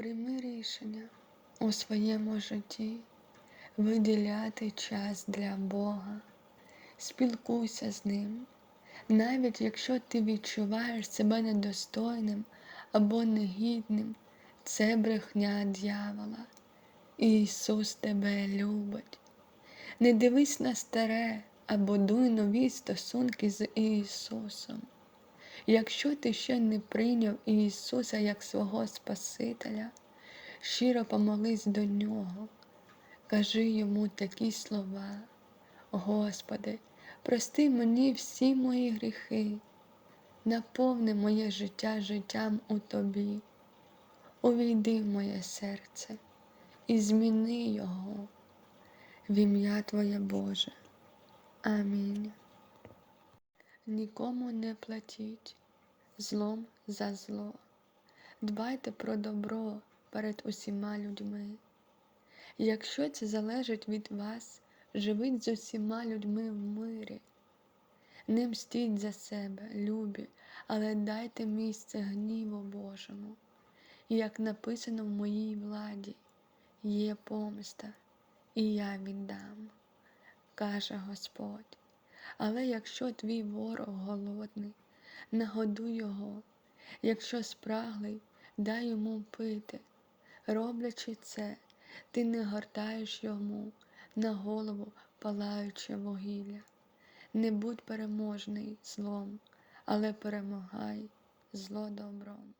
Прийми рішення у своєму житті виділяти час для Бога, спілкуйся з Ним, навіть якщо ти відчуваєш себе недостойним або негідним, це брехня дьявола. Ісус тебе любить. Не дивись на старе а будуй нові стосунки з Ісусом. Якщо ти ще не прийняв Ісуса як свого Спасителя, щиро помолись до Нього, кажи йому такі слова, Господи, прости мені всі мої гріхи, наповни моє життя життям у Тобі, увійди в моє серце і зміни його в ім'я Твоє Боже. Амінь. Нікому не платіть злом за зло. Дбайте про добро перед усіма людьми. Якщо це залежить від вас, живіть з усіма людьми в мирі. Не мстіть за себе, любі, але дайте місце гніву Божому. Як написано в моїй владі, є помста, і я віддам, каже Господь. Але якщо твій ворог голодний, нагодуй його, якщо спраглий, дай йому пити. Роблячи це, ти не гортаєш йому на голову палаюче вугілля. Не будь переможний злом, але перемагай зло добром.